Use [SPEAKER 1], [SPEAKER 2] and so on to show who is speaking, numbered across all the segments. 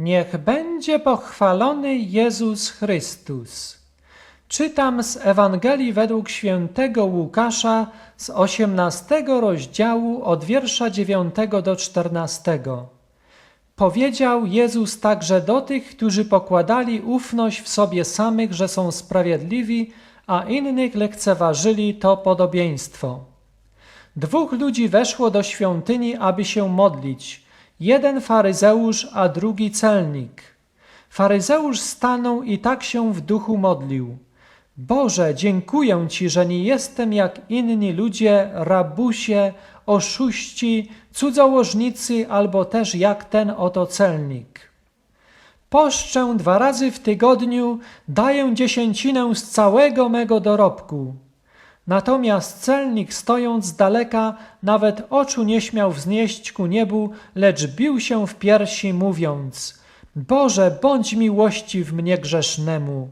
[SPEAKER 1] Niech będzie pochwalony Jezus Chrystus. Czytam z Ewangelii według świętego Łukasza z 18 rozdziału od wiersza 9 do 14. Powiedział Jezus także do tych, którzy pokładali ufność w sobie samych, że są sprawiedliwi, a innych lekceważyli to podobieństwo. Dwóch ludzi weszło do świątyni, aby się modlić. Jeden faryzeusz, a drugi celnik. Faryzeusz stanął i tak się w duchu modlił. Boże, dziękuję Ci, że nie jestem jak inni ludzie, rabusie, oszuści, cudzołożnicy albo też jak ten oto celnik. Poszczę dwa razy w tygodniu, daję dziesięcinę z całego mego dorobku. Natomiast celnik stojąc z daleka nawet oczu nie śmiał wznieść ku niebu, lecz bił się w piersi mówiąc Boże, bądź miłości w mnie grzesznemu.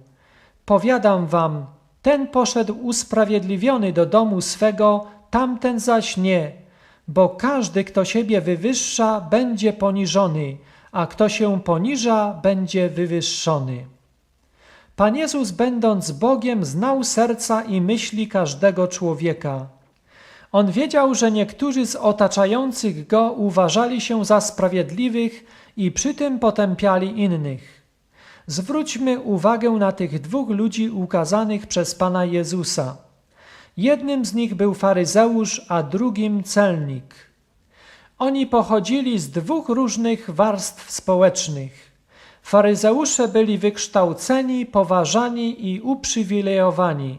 [SPEAKER 1] Powiadam wam, ten poszedł usprawiedliwiony do domu swego, tamten zaś nie, bo każdy, kto siebie wywyższa, będzie poniżony, a kto się poniża, będzie wywyższony. Pan Jezus, będąc Bogiem, znał serca i myśli każdego człowieka. On wiedział, że niektórzy z otaczających go uważali się za sprawiedliwych i przy tym potępiali innych. Zwróćmy uwagę na tych dwóch ludzi ukazanych przez Pana Jezusa. Jednym z nich był faryzeusz, a drugim celnik. Oni pochodzili z dwóch różnych warstw społecznych. Faryzeusze byli wykształceni, poważani i uprzywilejowani.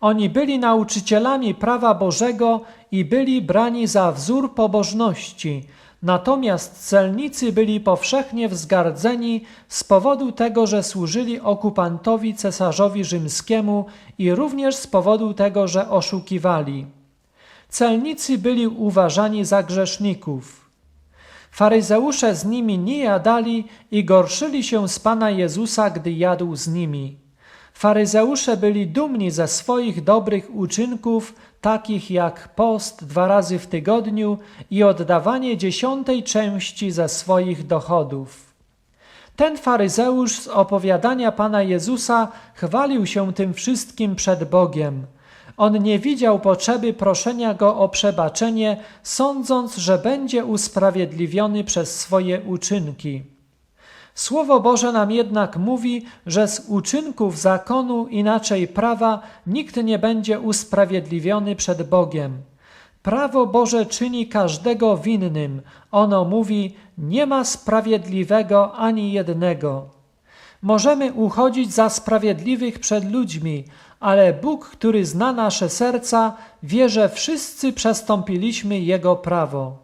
[SPEAKER 1] Oni byli nauczycielami prawa Bożego i byli brani za wzór pobożności, natomiast celnicy byli powszechnie wzgardzeni z powodu tego, że służyli okupantowi cesarzowi rzymskiemu i również z powodu tego, że oszukiwali. Celnicy byli uważani za grzeszników. Faryzeusze z nimi nie jadali i gorszyli się z Pana Jezusa, gdy jadł z nimi. Faryzeusze byli dumni ze swoich dobrych uczynków, takich jak post dwa razy w tygodniu i oddawanie dziesiątej części ze swoich dochodów. Ten faryzeusz z opowiadania Pana Jezusa chwalił się tym wszystkim przed Bogiem. On nie widział potrzeby proszenia go o przebaczenie, sądząc, że będzie usprawiedliwiony przez swoje uczynki. Słowo Boże nam jednak mówi, że z uczynków zakonu, inaczej prawa, nikt nie będzie usprawiedliwiony przed Bogiem. Prawo Boże czyni każdego winnym. Ono mówi: Nie ma sprawiedliwego ani jednego. Możemy uchodzić za sprawiedliwych przed ludźmi, ale Bóg, który zna nasze serca, wie, że wszyscy przestąpiliśmy Jego prawo.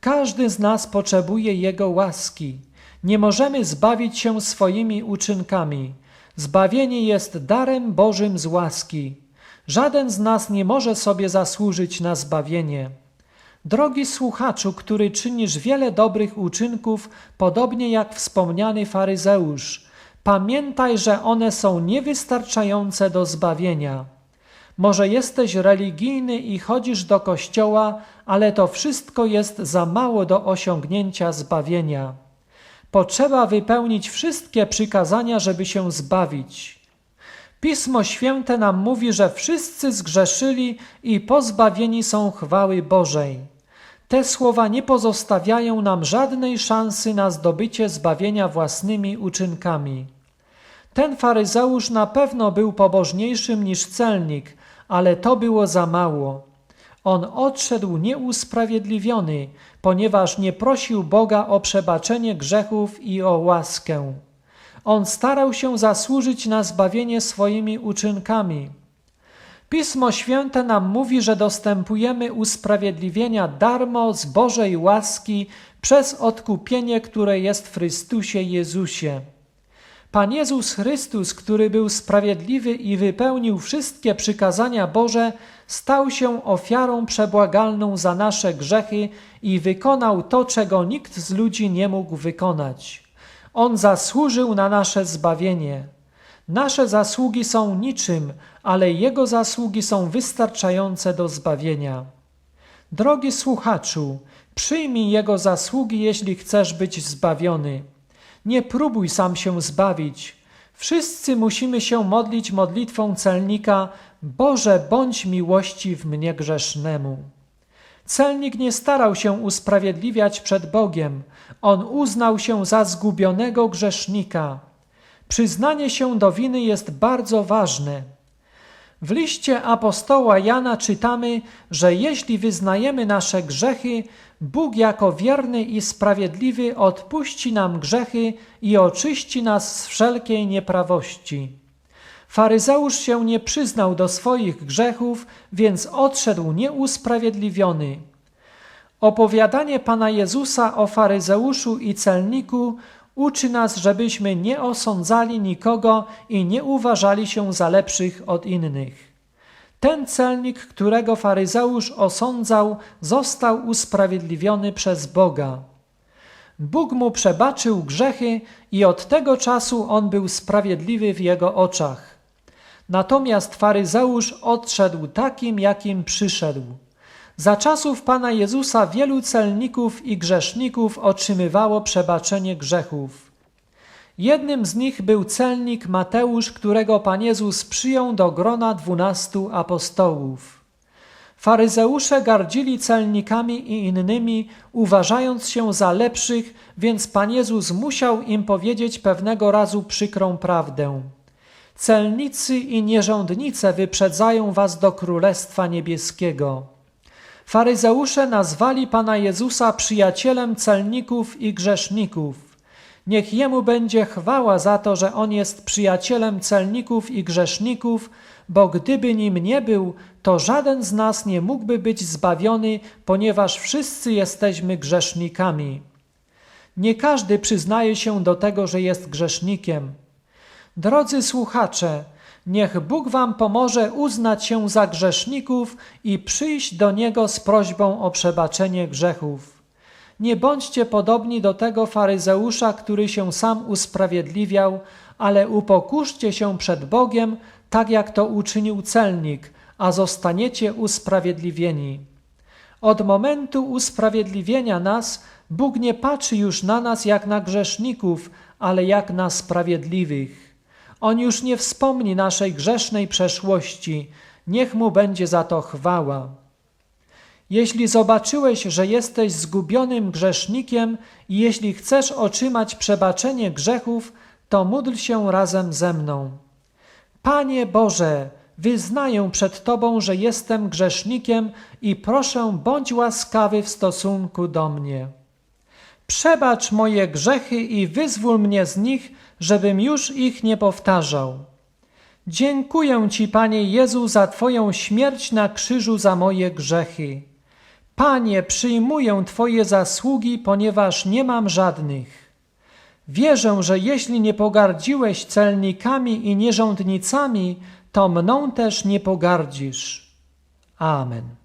[SPEAKER 1] Każdy z nas potrzebuje Jego łaski. Nie możemy zbawić się swoimi uczynkami. Zbawienie jest darem Bożym z łaski. Żaden z nas nie może sobie zasłużyć na zbawienie. Drogi słuchaczu, który czynisz wiele dobrych uczynków, podobnie jak wspomniany faryzeusz, pamiętaj, że one są niewystarczające do zbawienia. Może jesteś religijny i chodzisz do kościoła, ale to wszystko jest za mało do osiągnięcia zbawienia. Potrzeba wypełnić wszystkie przykazania, żeby się zbawić. Pismo Święte nam mówi, że wszyscy zgrzeszyli i pozbawieni są chwały Bożej. Te słowa nie pozostawiają nam żadnej szansy na zdobycie zbawienia własnymi uczynkami. Ten faryzeusz na pewno był pobożniejszym niż celnik, ale to było za mało. On odszedł nieusprawiedliwiony, ponieważ nie prosił Boga o przebaczenie grzechów i o łaskę. On starał się zasłużyć na zbawienie swoimi uczynkami. Pismo Święte nam mówi, że dostępujemy usprawiedliwienia darmo z Bożej łaski przez odkupienie, które jest w Chrystusie Jezusie. Pan Jezus Chrystus, który był sprawiedliwy i wypełnił wszystkie przykazania Boże, stał się ofiarą przebłagalną za nasze grzechy i wykonał to, czego nikt z ludzi nie mógł wykonać. On zasłużył na nasze zbawienie. Nasze zasługi są niczym, ale Jego zasługi są wystarczające do zbawienia. Drogi słuchaczu, przyjmij Jego zasługi, jeśli chcesz być zbawiony. Nie próbuj sam się zbawić. Wszyscy musimy się modlić modlitwą celnika: Boże, bądź miłościw mnie grzesznemu. Celnik nie starał się usprawiedliwiać przed Bogiem. On uznał się za zgubionego grzesznika. Przyznanie się do winy jest bardzo ważne. W liście apostoła Jana czytamy, że jeśli wyznajemy nasze grzechy, Bóg jako wierny i sprawiedliwy odpuści nam grzechy i oczyści nas z wszelkiej nieprawości. Faryzeusz się nie przyznał do swoich grzechów, więc odszedł nieusprawiedliwiony. Opowiadanie Pana Jezusa o faryzeuszu i celniku uczy nas, żebyśmy nie osądzali nikogo i nie uważali się za lepszych od innych. Ten celnik, którego faryzeusz osądzał, został usprawiedliwiony przez Boga. Bóg mu przebaczył grzechy i od tego czasu on był sprawiedliwy w jego oczach. Natomiast faryzeusz odszedł takim, jakim przyszedł. Za czasów Pana Jezusa wielu celników i grzeszników otrzymywało przebaczenie grzechów. Jednym z nich był celnik Mateusz, którego Pan Jezus przyjął do grona dwunastu apostołów. Faryzeusze gardzili celnikami i innymi, uważając się za lepszych, więc Pan Jezus musiał im powiedzieć pewnego razu przykrą prawdę. Celnicy i nierządnice wyprzedzają was do Królestwa Niebieskiego. Faryzeusze nazwali Pana Jezusa przyjacielem celników i grzeszników. Niech Jemu będzie chwała za to, że On jest przyjacielem celników i grzeszników, bo gdyby nim nie był, to żaden z nas nie mógłby być zbawiony, ponieważ wszyscy jesteśmy grzesznikami. Nie każdy przyznaje się do tego, że jest grzesznikiem. Drodzy słuchacze, niech Bóg Wam pomoże uznać się za grzeszników i przyjść do Niego z prośbą o przebaczenie grzechów. Nie bądźcie podobni do tego faryzeusza, który się sam usprawiedliwiał, ale upokurzcie się przed Bogiem, tak jak to uczynił celnik, a zostaniecie usprawiedliwieni. Od momentu usprawiedliwienia nas Bóg nie patrzy już na nas jak na grzeszników, ale jak na sprawiedliwych. On już nie wspomni naszej grzesznej przeszłości, niech mu będzie za to chwała. Jeśli zobaczyłeś, że jesteś zgubionym grzesznikiem i jeśli chcesz otrzymać przebaczenie grzechów, to módl się razem ze mną. Panie Boże, wyznaję przed Tobą, że jestem grzesznikiem i proszę, bądź łaskawy w stosunku do mnie. Przebacz moje grzechy i wyzwól mnie z nich, żebym już ich nie powtarzał. Dziękuję Ci, Panie Jezu, za Twoją śmierć na krzyżu za moje grzechy. Panie, przyjmuję Twoje zasługi, ponieważ nie mam żadnych. Wierzę, że jeśli nie pogardziłeś celnikami i nierządnicami, to mną też nie pogardzisz. Amen.